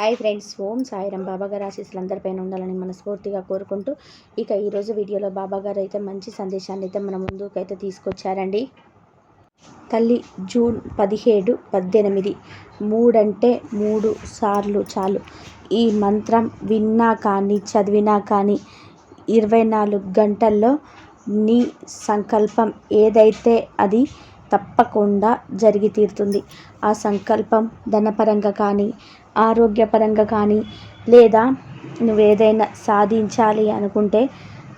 Hi friends ఓం సాయిరం బాబాగారు ఆశీస్సులు అందరిపైన ఉండాలని మనస్ఫూర్తిగా కోరుకుంటూ ఇక ఈరోజు వీడియోలో బాబాగారు అయితే మంచి సందేశాన్ని అయితే మన ముందుకైతే తీసుకొచ్చారండి. తల్లి జూన్ పదిహేడు పద్దెనిమిది. మూడంటే మూడు సార్లు చాలు. ఈ మంత్రం విన్నా కానీ చదివినా కానీ ఇరవై నాలుగు గంటల్లో నీ సంకల్పం ఏదైతే అది తప్పకుండా జరిగి తీరుతుంది. ఆ సంకల్పం ధనపరంగా కానీ ఆరోగ్యపరంగా కానీ లేదా నువ్వు ఏదైనా సాధించాలి అనుకుంటే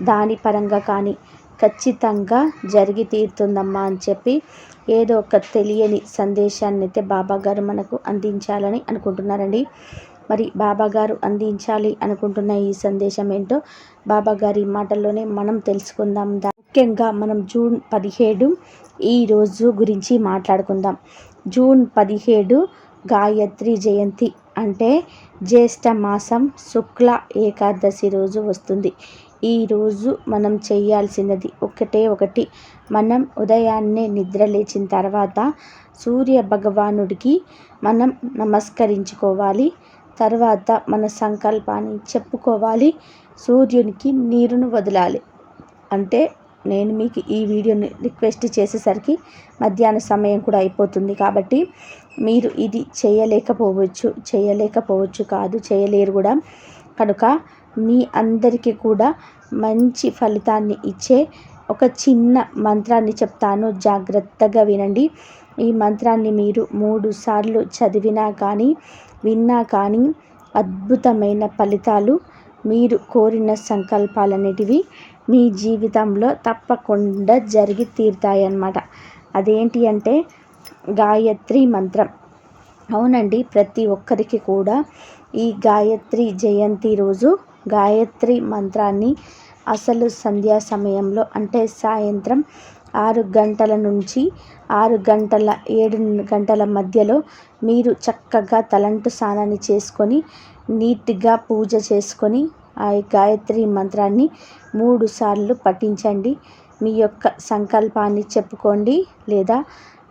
దాని పరంగా కానీ ఖచ్చితంగా జరిగి తీరుతుందమ్మా అని చెప్పి ఏదో ఒక తెలియని సందేశాన్ని అయితే బాబాగారు మనకు అందించాలని అనుకుంటున్నారండి. మరి బాబాగారు అందించాలి అనుకుంటున్న ఈ సందేశం ఏంటో బాబాగారి మాటల్లోనే మనం తెలుసుకుందాం. ముఖ్యంగా మనం జూన్ పదిహేడు ఈ రోజు గురించి మాట్లాడుకుందాం. జూన్ పదిహేడు గాయత్రి జయంతి అంటే జ్యేష్ఠ మాసం శుక్ల ఏకాదశి రోజు వస్తుంది. ఈరోజు మనం చేయాల్సినది ఒకటే ఒకటి. మనం ఉదయాన్నే నిద్ర లేచిన తర్వాత సూర్య భగవానుడికి మనం నమస్కరించుకోవాలి. తర్వాత మన సంకల్పాన్ని చెప్పుకోవాలి. సూర్యునికి నీరును వదలాలి. అంటే నేను మీకు ఈ వీడియోని రిక్వెస్ట్ చేసేసరికి మధ్యాహ్న సమయం కూడా అయిపోతుంది కాబట్టి మీరు ఇది చేయలేకపోవచ్చు చేయలేకపోవచ్చు కాదు చేయలేరు కూడా. కనుక మీ అందరికీ కూడా మంచి ఫలితాన్ని ఇచ్చే ఒక చిన్న మంత్రాన్ని చెప్తాను. జాగ్రత్తగా వినండి. ఈ మంత్రాన్ని మీరు మూడు సార్లు చదివినా కానీ విన్నా కానీ అద్భుతమైన ఫలితాలు మీరు కోరిన సంకల్పాలనేటివి మీ జీవితంలో తప్పకుండా జరిగి తీరుతాయి అన్నమాట అదేంటి అంటే గాయత్రి మంత్రం. అవునండి ప్రతి ఒక్కరికి కూడా ఈ గాయత్రి జయంతి రోజు గాయత్రి మంత్రాన్ని అసలు సంధ్యా సమయంలో అంటే సాయంత్రం ఆరు గంటల నుంచి ఆరు గంటల ఏడు గంటల మధ్యలో మీరు చక్కగా తలంటు స్నానాన్ని చేసుకొని నీట్గా పూజ చేసుకొని ఆ గాయత్రి మంత్రాన్ని మూడు సార్లు పఠించండి. మీ యొక్క సంకల్పాన్ని చెప్పుకోండి లేదా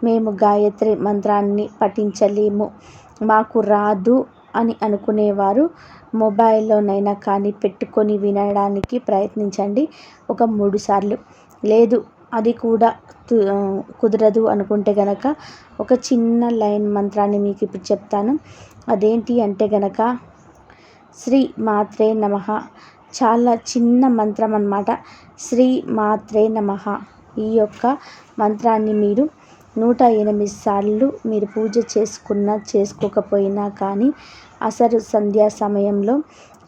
మేము గాయత్రి మంత్రాన్ని పఠించలేము. మాకు రాదు అని అనుకునేవారు. మొబైల్లోనైనా కానీ పెట్టుకొని వినడానికి ప్రయత్నించండి. ఒక మూడు సార్లు. లేదు అది కూడా కుదరదు అనుకుంటే గనక ఒక చిన్న లైన్ మంత్రాన్ని మీకు ఇప్పుడు చెప్తాను. అదేంటి అంటే గనక శ్రీ మాత్రే నమ. చాలా చిన్న మంత్రం అన్నమాట. శ్రీ మాత్రే నమ. ఈ యొక్క మంత్రాన్ని మీరు నూట ఎనిమిది సార్లు మీరు పూజ చేసుకున్నా చేసుకోకపోయినా కానీ అసలు సంధ్యా సమయంలో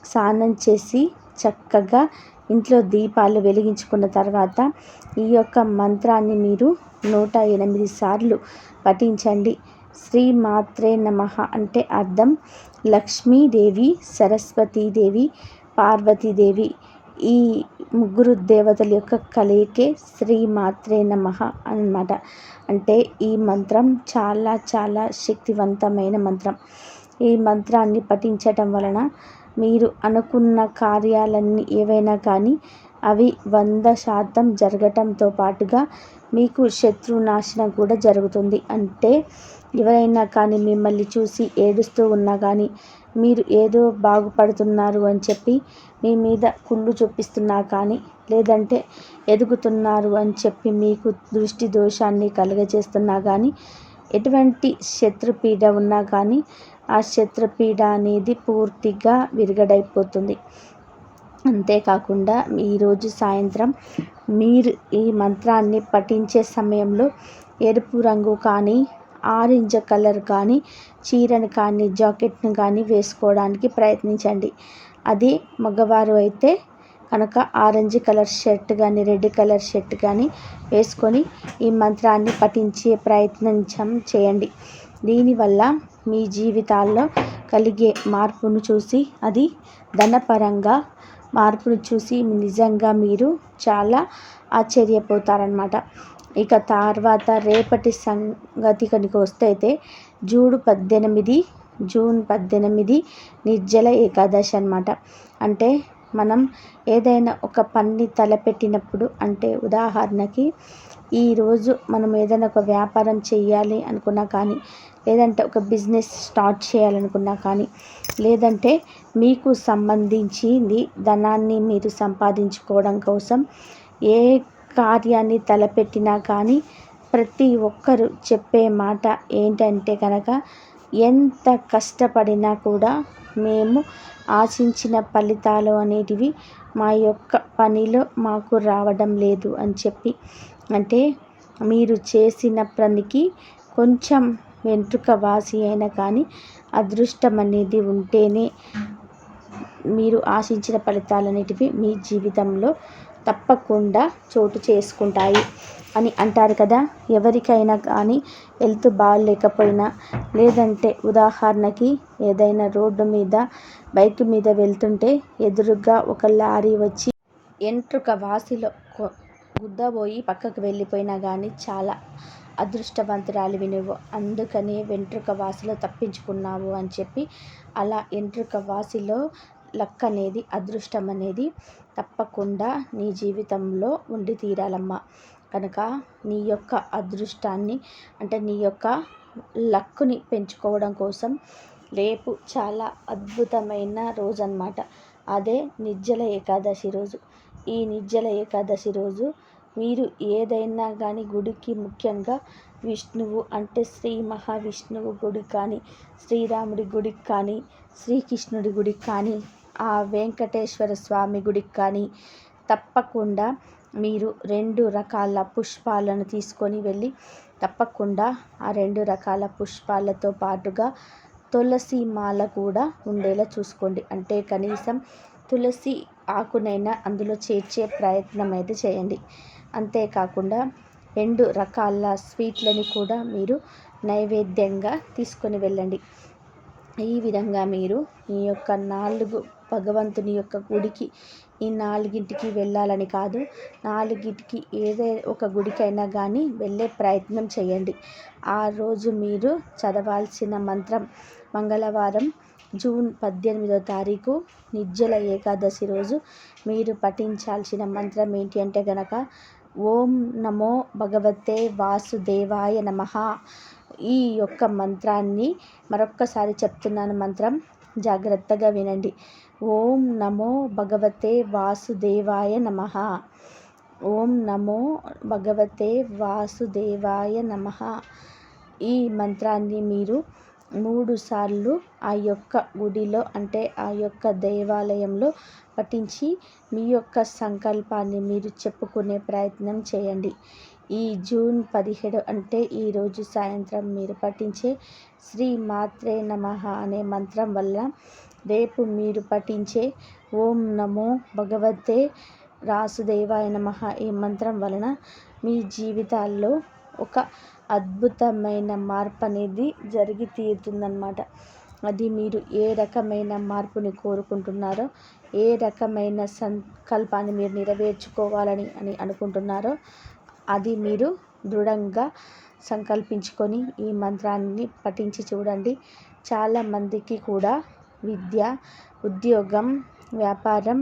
స్నానం చేసి చక్కగా ఇంట్లో దీపాలు వెలిగించుకున్న తర్వాత ఈ యొక్క మంత్రాన్ని మీరు నూట ఎనిమిది సార్లు పఠించండి. శ్రీ మాత్రే నమ అంటే అర్థం లక్ష్మీదేవి సరస్వతీదేవి పార్వతీదేవి. ఈ ముగ్గురు దేవతల యొక్క కలయికే శ్రీ మాత్రే నమ అన్నమాట. అంటే ఈ మంత్రం చాలా చాలా శక్తివంతమైన మంత్రం. ఈ మంత్రాన్ని పఠించటం వలన మీరు అనుకున్న కార్యాలన్నీ ఏవైనా కానీ అవి వంద శాతం జరగటంతో పాటుగా మీకు శత్రునాశనం కూడా జరుగుతుంది. అంటే ఎవరైనా కానీ మిమ్మల్ని చూసి ఏడుస్తూ ఉన్నా కానీ మీరు ఏదో బాగుపడుతున్నారు అని చెప్పి మీ మీద కుళ్ళు చూపిస్తున్నా కానీ లేదంటే ఎదుగుతున్నారు అని చెప్పి మీకు దృష్టి దోషాన్ని కలుగజేస్తున్నా కానీ ఎటువంటి శత్రుపీడ ఉన్నా కానీ ఆ శత్రుపీడ అనేది పూర్తిగా విరగడైపోతుంది. అంతేకాకుండా ఈరోజు సాయంత్రం మీరు ఈ మంత్రాన్ని పఠించే సమయంలో ఎరుపు రంగు కానీ ఆరెంజ్ కలర్ కానీ చీరను కానీ జాకెట్ను కానీ వేసుకోవడానికి ప్రయత్నించండి. అది మగవారు అయితే కనుక ఆరెంజ్ కలర్ షర్ట్ కానీ రెడ్ కలర్ షర్ట్ కానీ వేసుకొని ఈ మంత్రాన్ని పఠించే ప్రయత్నించం చేయండి. దీనివల్ల మీ జీవితాల్లో కలిగే మార్పును చూసి అది ధనపరంగా మార్పును చూసి నిజంగా మీరు చాలా ఆశ్చర్యపోతారనమాట ఇక తర్వాత రేపటి సంగతి కనుక వస్తే అయితే జూడు పద్దెనిమిది జూన్ పద్దెనిమిది నిర్జల ఏకాదశి అనమాట అంటే మనం ఏదైనా ఒక పని తలపెట్టినప్పుడు అంటే ఉదాహరణకి ఈరోజు మనం ఏదైనా ఒక వ్యాపారం చేయాలి అనుకున్నా కానీ లేదంటే ఒక బిజినెస్ స్టార్ట్ చేయాలనుకున్నా కానీ లేదంటే మీకు సంబంధించింది ధనాన్ని మీరు సంపాదించుకోవడం కోసం ఏ కార్యాన్ని తలపెట్టినా కానీ ప్రతి ఒక్కరు చెప్పే మాట ఏంటంటే కనుక ఎంత కష్టపడినా కూడా మేము ఆశించిన ఫలితాలు అనేటివి మా యొక్క పనిలో మాకు రావడం లేదు అని చెప్పి అంటే మీరు చేసిన పనికి కొంచెం వెంట్రుక వాసి అయినా కానీ అదృష్టం అనేది ఉంటేనే మీరు ఆశించిన ఫలితాలు అనేటివి మీ జీవితంలో తప్పకుండా చోటు చేసుకుంటాయి అని అంటారు కదా. ఎవరికైనా కానీ హెల్త్ బాగాలేకపోయినా లేదంటే ఉదాహరణకి ఏదైనా రోడ్డు మీద బైక్ మీద వెళ్తుంటే ఎదురుగా ఒక లారీ వచ్చి ఎంట్రుక వాసిలో గుద్దబోయి పక్కకు వెళ్ళిపోయినా కానీ చాలా అదృష్టవంతురాలివి నువ్వు అందుకనే వెంట్రుక వాసిలో తప్పించుకున్నావు అని చెప్పి అలా ఎంట్రుక వాసిలో లక్ అనేది అదృష్టం అనేది తప్పకుండా నీ జీవితంలో ఉండి తీరాలమ్మా. కనుక నీ యొక్క అదృష్టాన్ని అంటే నీ యొక్క లక్ని పెంచుకోవడం కోసం రేపు చాలా అద్భుతమైన రోజు అన్నమాట అదే నిర్జల ఏకాదశి రోజు. ఈ నిర్జల ఏకాదశి రోజు మీరు ఏదైనా కానీ గుడికి ముఖ్యంగా విష్ణువు అంటే శ్రీ మహావిష్ణువు గుడికి కానీ శ్రీరాముడి గుడికి కానీ శ్రీకృష్ణుడి గుడికి కానీ ఆ వెంకటేశ్వర స్వామి గుడికి కానీ తప్పకుండా మీరు రెండు రకాల పుష్పాలను తీసుకొని వెళ్ళి తప్పకుండా ఆ రెండు రకాల పుష్పాలతో పాటుగా తులసి మాల కూడా ఉండేలా చూసుకోండి. అంటే కనీసం తులసి ఆకునైనా అందులో చేర్చే ప్రయత్నం అయితే చేయండి. అంతేకాకుండా రెండు రకాల స్వీట్లని కూడా మీరు నైవేద్యంగా తీసుకొని వెళ్ళండి. ఈ విధంగా మీరు ఈ యొక్క నాలుగు భగవంతుని యొక్క గుడికి ఈ నాలుగింటికి వెళ్ళాలని కాదు నాలుగింటికి ఏదే ఒక గుడికైనా కానీ వెళ్ళే ప్రయత్నం చేయండి. ఆ రోజు మీరు చదవాల్సిన మంత్రం మంగళవారం జూన్ పద్దెనిమిదో తారీఖు నిర్జల ఏకాదశి రోజు మీరు పఠించాల్సిన మంత్రం ఏంటి అంటే గనక ఓం నమో భగవతే వాసుదేవాయ నమ. ఈ యొక్క మంత్రాన్ని మరొక్కసారి చెప్తున్నాను మంత్రం జాగ్రత్తగా వినండి. ఓం నమో భగవతే వాసుదేవాయ నమ. ఓం నమో భగవతే వాసుదేవాయ నమ. ఈ మంత్రాన్ని మీరు మూడు సార్లు ఆ యొక్క గుడిలో అంటే ఆ యొక్క దేవాలయంలో పఠించి మీ యొక్క సంకల్పాన్ని మీరు చెప్పుకునే ప్రయత్నం చేయండి. ఈ జూన్ పదిహేడు అంటే ఈరోజు సాయంత్రం మీరు పఠించే శ్రీ మాత్రే నమ అనే మంత్రం వల్ల రేపు మీరు పఠించే ఓం నమో భగవతే రాసుదేవాయ నమ ఈ మంత్రం వలన మీ జీవితాల్లో ఒక అద్భుతమైన మార్పు అనేది జరిగి తీరుతుందన్నమాట. అది మీరు ఏ రకమైన మార్పుని కోరుకుంటున్నారో ఏ రకమైన సంకల్పాన్ని మీరు నెరవేర్చుకోవాలని అని అనుకుంటున్నారో అది మీరు దృఢంగా సంకల్పించుకొని ఈ మంత్రాన్ని పఠించి చూడండి. చాలామందికి కూడా విద్య ఉద్యోగం వ్యాపారం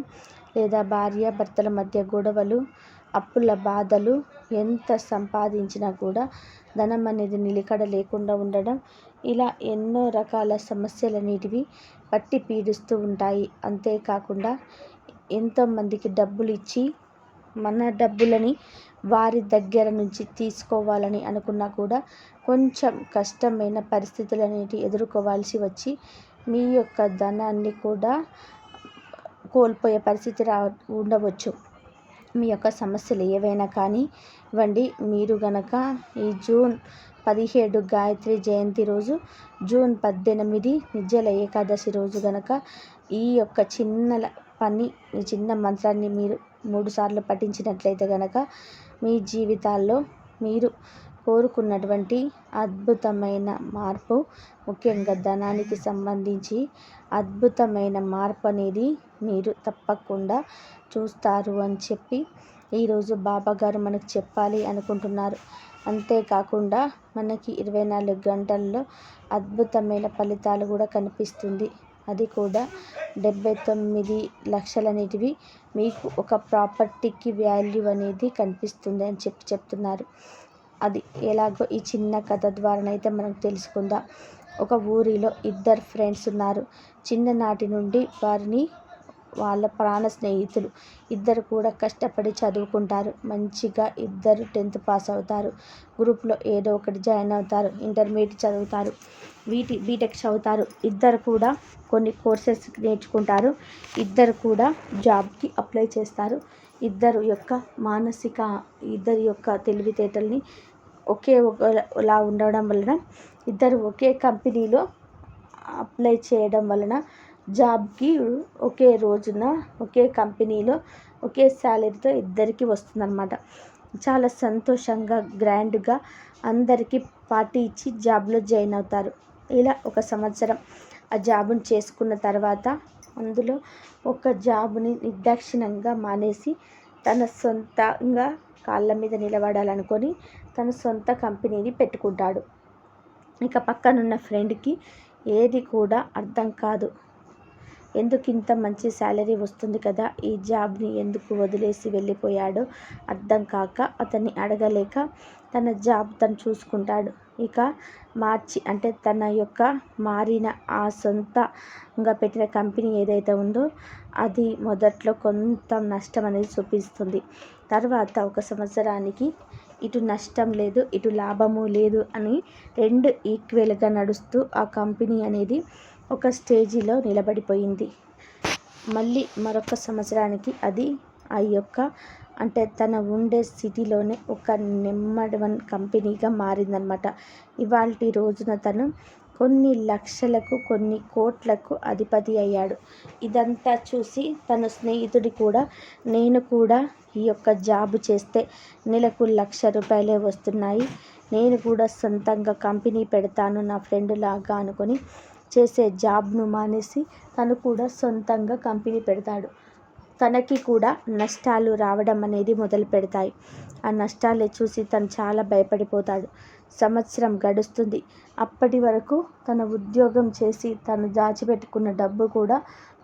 లేదా భార్య భర్తల మధ్య గొడవలు అప్పుల బాధలు ఎంత సంపాదించినా కూడా ధనం అనేది నిలకడ లేకుండా ఉండడం ఇలా ఎన్నో రకాల సమస్యలనేటివి పట్టి పీడిస్తూ ఉంటాయి. అంతేకాకుండా ఎంతోమందికి డబ్బులు ఇచ్చి మన డబ్బులని వారి దగ్గర నుంచి తీసుకోవాలని అనుకున్నా కూడా కొంచెం కష్టమైన పరిస్థితులు అనేటివి ఎదుర్కోవాల్సి వచ్చి మీ యొక్క ధనాన్ని కూడా కోల్పోయే పరిస్థితి రా ఉండవచ్చు. మీ యొక్క సమస్యలు ఏవైనా కానీ ఇవ్వండి. మీరు గనక ఈ జూన్ పదిహేడు గాయత్రి జయంతి రోజు జూన్ పద్దెనిమిది నిర్జల ఏకాదశి రోజు గనక ఈ యొక్క చిన్న పని ఈ చిన్న మంత్రాన్ని మీరు మూడుసార్లు పఠించినట్లయితే గనక మీ జీవితాల్లో మీరు కోరుకున్నటువంటి అద్భుతమైన మార్పు ముఖ్యంగా ధనానికి సంబంధించి అద్భుతమైన మార్పు అనేది మీరు తప్పకుండా చూస్తారు అని చెప్పి ఈరోజు బాబాగారు మనకు చెప్పాలి అనుకుంటున్నారు. అంతేకాకుండా మనకి ఇరవై నాలుగు గంటల్లో అద్భుతమైన ఫలితాలు కూడా కనిపిస్తుంది. అది కూడా డెబ్బై తొమ్మిది లక్షలనేటివి మీకు ఒక ప్రాపర్టీకి వాల్యూ అనేది కనిపిస్తుంది అని చెప్పి చెప్తున్నారు. అది ఎలాగో ఈ చిన్న కథ ద్వారానైతే మనం తెలుసుకుందాం. ఒక ఊరిలో ఇద్దరు ఫ్రెండ్స్ ఉన్నారు. చిన్ననాటి నుండి వారిని వాళ్ళ ప్రాణ స్నేహితులు. ఇద్దరు కూడా కష్టపడి చదువుకుంటారు. మంచిగా ఇద్దరు టెన్త్ పాస్ అవుతారు. గ్రూప్లో ఏదో ఒకటి జాయిన్ అవుతారు. ఇంటర్మీడియట్ చదువుతారు. వీటి బీటెక్ చదువుతారు. ఇద్దరు కూడా కొన్ని కోర్సెస్ నేర్చుకుంటారు. ఇద్దరు కూడా జాబ్కి అప్లై చేస్తారు. ఇద్దరు యొక్క మానసిక ఇద్దరి యొక్క తెలివితేటల్ని ఒకే ఒకలా ఉండడం వలన ఇద్దరు ఒకే కంపెనీలో అప్లై చేయడం వలన జాబ్కి ఒకే రోజున ఒకే కంపెనీలో ఒకే శాలరీతో ఇద్దరికి వస్తుందన్నమాట. చాలా సంతోషంగా గ్రాండ్గా అందరికీ పార్టీ ఇచ్చి జాబ్లో జాయిన్ అవుతారు. ఇలా ఒక సంవత్సరం ఆ జాబుని చేసుకున్న తర్వాత అందులో ఒక జాబుని నిర్దాక్షిణ్యంగా మానేసి తన సొంతంగా కాళ్ళ మీద నిలబడాలనుకొని తన సొంత కంపెనీని పెట్టుకుంటాడు. ఇక పక్కనున్న ఫ్రెండ్కి ఏది కూడా అర్థం కాదు. ఎందుకు ఇంత మంచి శాలరీ వస్తుంది కదా ఈ జాబ్ని ఎందుకు వదిలేసి వెళ్ళిపోయాడో అర్థం కాక అతన్ని అడగలేక తన జాబ్ తను చూసుకుంటాడు. ఇక మార్చి అంటే తన యొక్క మారిన ఆ సొంతంగా పెట్టిన కంపెనీ ఏదైతే ఉందో అది మొదట్లో కొంత నష్టం అనేది చూపిస్తుంది. తర్వాత ఒక సంవత్సరానికి ఇటు నష్టం లేదు ఇటు లాభము లేదు అని రెండు ఈక్వల్గా నడుస్తూ ఆ కంపెనీ అనేది ఒక స్టేజిలో నిలబడిపోయింది. మళ్ళీ మరొక సంవత్సరానికి అది ఆ యొక్క అంటే తన ఉండే సిటీలోనే ఒక నెంబర్ వన్ కంపెనీగా మారిందనమాట ఇవాళ రోజున తను కొన్ని లక్షలకు కొన్ని కోట్లకు అధిపతి అయ్యాడు. ఇదంతా చూసి తన స్నేహితుడి కూడా నేను కూడా ఈ యొక్క జాబ్ చేస్తే నెలకు లక్ష రూపాయలే వస్తున్నాయి. నేను కూడా సొంతంగా కంపెనీ పెడతాను నా ఫ్రెండ్ లాగా అనుకొని చేసే జాబ్ను మానేసి తను కూడా సొంతంగా కంపెనీ పెడతాడు. తనకి కూడా నష్టాలు రావడం అనేది మొదలు పెడతాయి. ఆ నష్టాలే చూసి తను చాలా భయపడిపోతాడు. సంవత్సరం గడుస్తుంది. అప్పటి వరకు తన ఉద్యోగం చేసి తను దాచిపెట్టుకున్న డబ్బు కూడా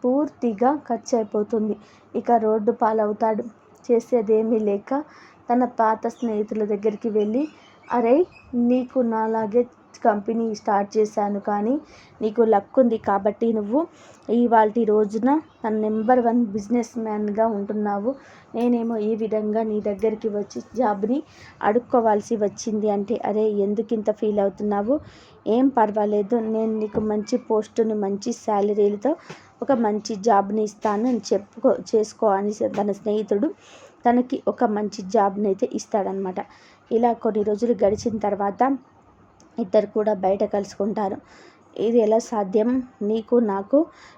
పూర్తిగా ఖర్చు అయిపోతుంది ఇక రోడ్డు పాలవుతాడు. చేసేదేమీ లేక తన పాత స్నేహితుల దగ్గరికి వెళ్ళి అరే నీకు నాలాగే కంపెనీ స్టార్ట్ చేశాను కానీ నీకు లక్ ఉంది కాబట్టి నువ్వు ఇవాళ రోజున నెంబర్ వన్ బిజినెస్ మ్యాన్గా ఉంటున్నావు. నేనేమో ఈ విధంగా నీ దగ్గరికి వచ్చి జాబ్ని అడుక్కోవాల్సి వచ్చింది అంటే అరే ఎందుకు ఇంత ఫీల్ అవుతున్నావు? ఏం పర్వాలేదు నేను నీకు మంచి పోస్టుని మంచి శాలరీలతో ఒక మంచి జాబ్ని ఇస్తాను అని చెప్పుకో చేసుకో అని తన స్నేహితుడు తనకి ఒక మంచి జాబ్ని అయితే ఇస్తాడనమాట ఇలా కొన్ని రోజులు గడిచిన తర్వాత ఇద్దరు కూడా బయట కలుసుకుంటారు. ఇది ఎలా సాధ్యం? నీకు నాకు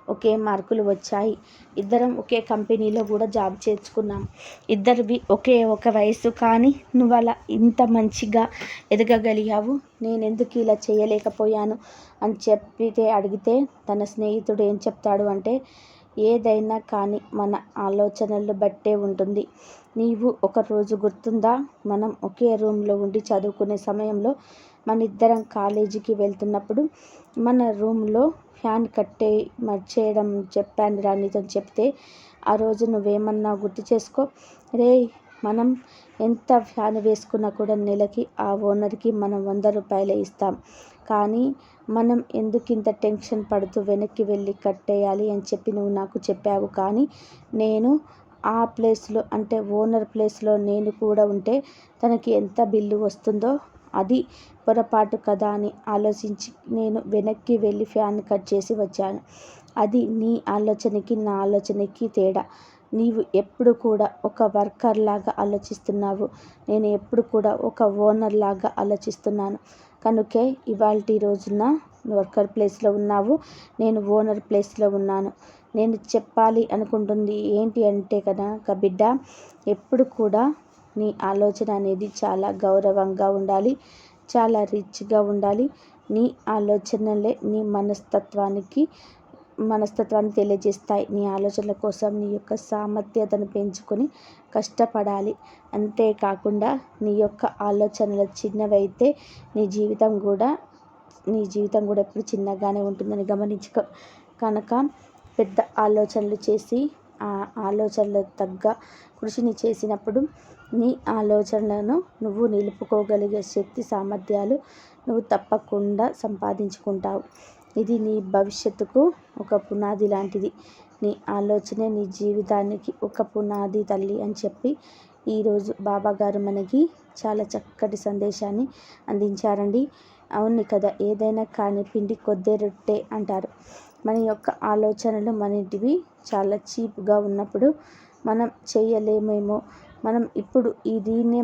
ఒకే మార్కులు వచ్చాయి. ఇద్దరం ఒకే కంపెనీలో కూడా జాబ్ చేర్చుకున్నాం. ఇద్దరివి ఒకే ఒక వయసు కానీ నువ్వు అలా ఇంత మంచిగా ఎదగగలిగావు. నేను ఎందుకు ఇలా చేయలేకపోయాను అని చెప్పితే అడిగితే తన స్నేహితుడు ఏం చెప్తాడు అంటే ఏదైనా కానీ మన ఆలోచనలు బట్టే ఉంటుంది. నీవు ఒకరోజు గుర్తుందా? మనం ఒకే రూమ్లో ఉండి చదువుకునే సమయంలో మన ఇద్దరం కాలేజీకి వెళ్తున్నప్పుడు మన రూమ్లో ఫ్యాన్ కట్టే మర్చేయడం చెప్పాను రా నీతో చెప్తే. ఆ రోజు నువ్వేమన్నా గుర్తు చేసుకో. రే మనం ఎంత ఫ్యాన్ వేసుకున్నా కూడా నెలకి ఆ ఓనర్కి మనం వంద రూపాయలే ఇస్తాం. కానీ మనం ఎందుకు ఇంత టెన్షన్ పడుతూ వెనక్కి వెళ్ళి కట్టేయాలి అని చెప్పి నువ్వు నాకు చెప్పావు. కానీ నేను ఆ ప్లేస్లో అంటే ఓనర్ ప్లేస్లో నేను కూడా ఉంటే తనకి ఎంత బిల్లు వస్తుందో అది పొరపాటు కదా అని ఆలోచించి నేను వెనక్కి వెళ్ళి ఫ్యాన్ కట్ చేసి వచ్చాను. అది నీ ఆలోచనకి నా ఆలోచనకి తేడా. నీవు ఎప్పుడు కూడా ఒక వర్కర్ లాగా ఆలోచిస్తున్నావు. నేను ఎప్పుడు కూడా ఒక ఓనర్ లాగా ఆలోచిస్తున్నాను. కనుకే ఇవాళ రోజున వర్కర్ ప్లేస్లో ఉన్నావు. నేను ఓనర్ ప్లేస్లో ఉన్నాను. నేను చెప్పాలి అనుకుంటుంది ఏంటి అంటే కనుక బిడ్డ ఎప్పుడు కూడా నీ ఆలోచన అనేది చాలా గౌరవంగా ఉండాలి చాలా రిచ్గా ఉండాలి. నీ ఆలోచనలే నీ మనస్తత్వానికి మనస్తత్వాన్ని తెలియజేస్తాయి. నీ ఆలోచనల కోసం నీ యొక్క సామర్థ్యతను పెంచుకొని కష్టపడాలి. అంతేకాకుండా నీ యొక్క ఆలోచనలు చిన్నవైతే నీ జీవితం కూడా నీ జీవితం కూడా ఎప్పుడు చిన్నగానే ఉంటుందని గమనించుకో. కనుక పెద్ద ఆలోచనలు చేసి ఆలోచనలకు తగ్గ కృషిని చేసినప్పుడు నీ ఆలోచనలను నువ్వు నిలుపుకోగలిగే శక్తి సామర్థ్యాలు నువ్వు తప్పకుండా సంపాదించుకుంటావు. ఇది నీ భవిష్యత్తుకు ఒక పునాది లాంటిది. నీ ఆలోచనే నీ జీవితానికి ఒక పునాది తల్లి అని చెప్పి ఈరోజు బాబా గారు మనకి చాలా చక్కటి సందేశాన్ని అందించారండి. అవును కదా ఏదైనా కానీ పిండి కొద్దే రొట్టె అంటారు. మన యొక్క ఆలోచనలు మనటివి చాలా చీప్గా ఉన్నప్పుడు మనం చేయలేమేమో. మనం ఇప్పుడు ఈ దీన్నే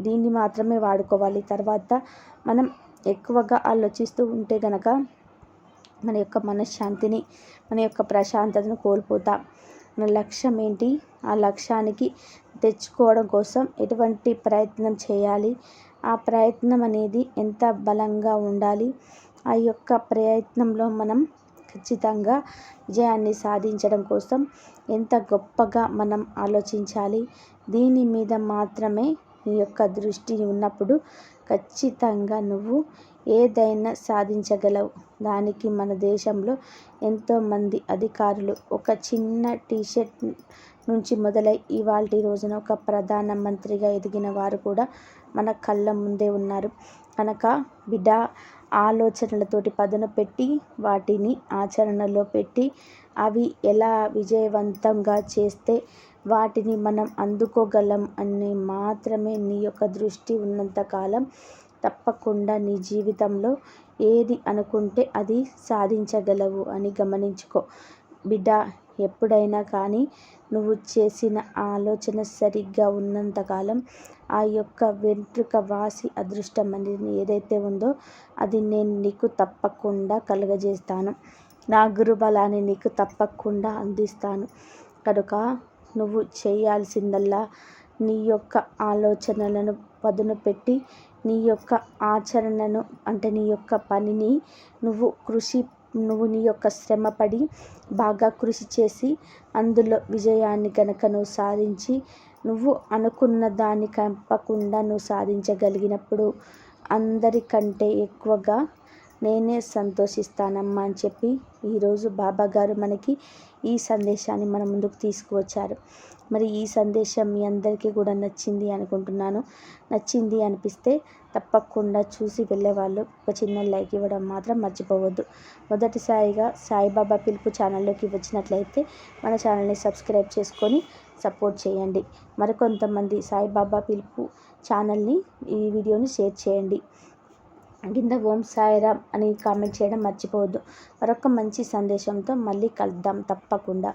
దీన్ని మాత్రమే వాడుకోవాలి. తర్వాత మనం ఎక్కువగా ఆలోచిస్తూ ఉంటే గనక మన యొక్క మనశ్శాంతిని మన యొక్క ప్రశాంతతను కోల్పోతాం. మన లక్ష్యం ఏంటి? ఆ లక్ష్యానికి తెచ్చుకోవడం కోసం ఎటువంటి ప్రయత్నం చేయాలి? ఆ ప్రయత్నం అనేది ఎంత బలంగా ఉండాలి? ఆ యొక్క ప్రయత్నంలో మనం ఖచ్చితంగా విజయాన్ని సాధించడం కోసం ఎంత గొప్పగా మనం ఆలోచించాలి? దీని మీద మాత్రమే నీ యొక్క దృష్టి ఉన్నప్పుడు ఖచ్చితంగా నువ్వు ఏదైనా సాధించగలవు. దానికి మన దేశంలో ఎంతోమంది అధికారులు ఒక చిన్న టీషర్ట్ నుంచి మొదలై ఇవాళ రోజున ఒక ప్రధానమంత్రిగా ఎదిగిన వారు కూడా మన కళ్ళ ముందే ఉన్నారు. కనుక బిడ్డ ఆలోచనలతోటి పదును పెట్టి వాటిని ఆచరణలో పెట్టి అవి ఎలా విజయవంతంగా చేస్తే వాటిని మనం అందుకోగలం అని మాత్రమే నీ యొక్క దృష్టి ఉన్నంతకాలం తప్పకుండా నీ జీవితంలో ఏది అనుకుంటే అది సాధించగలవు అని గమనించుకో. బిడ్డ ఎప్పుడైనా కానీ నువ్వు చేసిన ఆలోచన సరిగ్గా ఉన్నంతకాలం ఆ యొక్క వెంట్రుక వాసి అదృష్టం అనేది ఏదైతే ఉందో అది నేను నీకు తప్పకుండా కలుగజేస్తాను. నా గురుబలాన్ని నీకు తప్పకుండా అందిస్తాను. కనుక నువ్వు చేయాల్సిందల్లా నీ యొక్క ఆలోచనలను పదును పెట్టి నీ యొక్క ఆచరణను అంటే నీ యొక్క పనిని నువ్వు కృషి నువ్వు నీ యొక్క శ్రమపడి బాగా కృషి చేసి అందులో విజయాన్ని కనుక నువ్వు సాధించి నువ్వు అనుకున్న దాన్ని తప్పకుండా నువ్వు సాధించగలిగినప్పుడు అందరికంటే ఎక్కువగా నేనే సంతోషిస్తానమ్మా అని చెప్పి ఈరోజు బాబా గారు మనకి ఈ సందేశాన్ని మన ముందుకు తీసుకువచ్చారు. మరి ఈ సందేశం మీ అందరికీ కూడా నచ్చింది అనుకుంటున్నాను. నచ్చింది అనిపిస్తే తప్పకుండా చూసి వెళ్ళేవాళ్ళు. ఒక చిన్న లైక్ ఇవ్వడం మాత్రం మర్చిపోవద్దు. మొదటిసారిగా సాయిబాబా పిలుపు ఛానల్లోకి వచ్చినట్లయితే మన ఛానల్ని సబ్స్క్రైబ్ చేసుకొని సపోర్ట్ చేయండి. మరికొంతమంది సాయిబాబా పిలుపు ఛానల్ని ఈ వీడియోని షేర్ చేయండి. కింద ఓం సాయిరామ్ అని కామెంట్ చేయడం మర్చిపోవద్దు. మరొక మంచి సందేశంతో మళ్ళీ కలుద్దాం తప్పకుండా.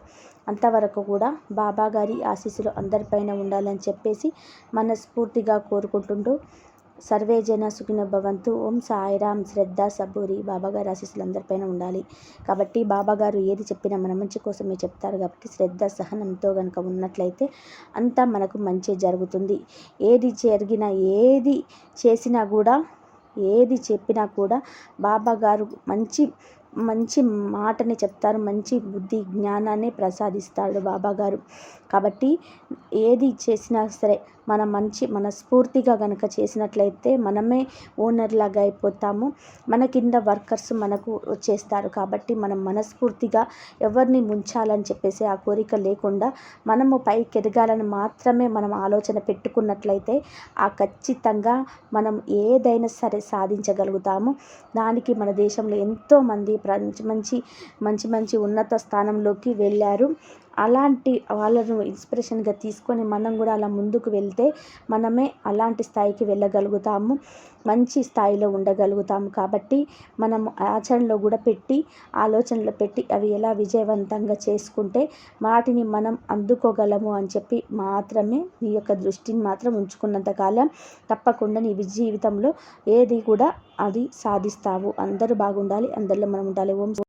అంతవరకు కూడా బాబా గారి ఆశీస్సులు అందరిపైన ఉండాలని చెప్పేసి మనస్ఫూర్తిగా కోరుకుంటుంటూ సర్వే జన సుఖిన భవంతు. ఓం సాయిరామ్ శ్రద్ధ సబూరి. బాబాగారి ఆశీస్సులు అందరిపైన ఉండాలి. కాబట్టి బాబాగారు ఏది చెప్పినా మన మంచి కోసమే చెప్తారు. కాబట్టి శ్రద్ధ సహనంతో కనుక ఉన్నట్లయితే అంతా మనకు మంచి జరుగుతుంది. ఏది జరిగినా ఏది చేసినా కూడా ఏది చెప్పినా కూడా బాబాగారు మంచి మంచి మాటని చెప్తారు మంచి బుద్ధి జ్ఞానాన్ని ప్రసాదిస్తాడు బాబా గారు కాబట్టి ఏది చేసినా సరే మనం మంచి మనస్ఫూర్తిగా కనుక చేసినట్లయితే మనమే ఓనర్ లాగా అయిపోతాము. మన కింద వర్కర్స్ మనకు వచ్చేస్తారు కాబట్టి మనం మనస్ఫూర్తిగా ఎవరిని ముంచాలని చెప్పేసి ఆ కోరిక లేకుండా మనము పైకి ఎదగాలని మాత్రమే మనం ఆలోచన పెట్టుకున్నట్లయితే ఆ ఖచ్చితంగా మనం ఏదైనా సరే సాధించగలుగుతాము. దానికి మన దేశంలో ఎంతోమంది మంచి మంచి మంచి మంచి ఉన్నత స్థానంలోకి వెళ్ళారు. అలాంటి వాళ్ళను ఇన్స్పిరేషన్గా తీసుకొని మనం కూడా అలా ముందుకు వెళ్తే మనమే అలాంటి స్థాయికి వెళ్ళగలుగుతాము. మంచి స్థాయిలో ఉండగలుగుతాము. కాబట్టి మనము ఆచరణలో కూడా పెట్టి ఆలోచనలో పెట్టి అవి ఎలా విజయవంతంగా చేసుకుంటే వాటిని మనం అందుకోగలము అని చెప్పి మాత్రమే నీ యొక్క దృష్టిని మాత్రం ఉంచుకున్నంత కాలం తప్పకుండా నీ జీవితంలో ఏది కూడా అది సాధిస్తావు. అందరూ బాగుండాలి. అందరిలో మనం ఉండాలి. ఓం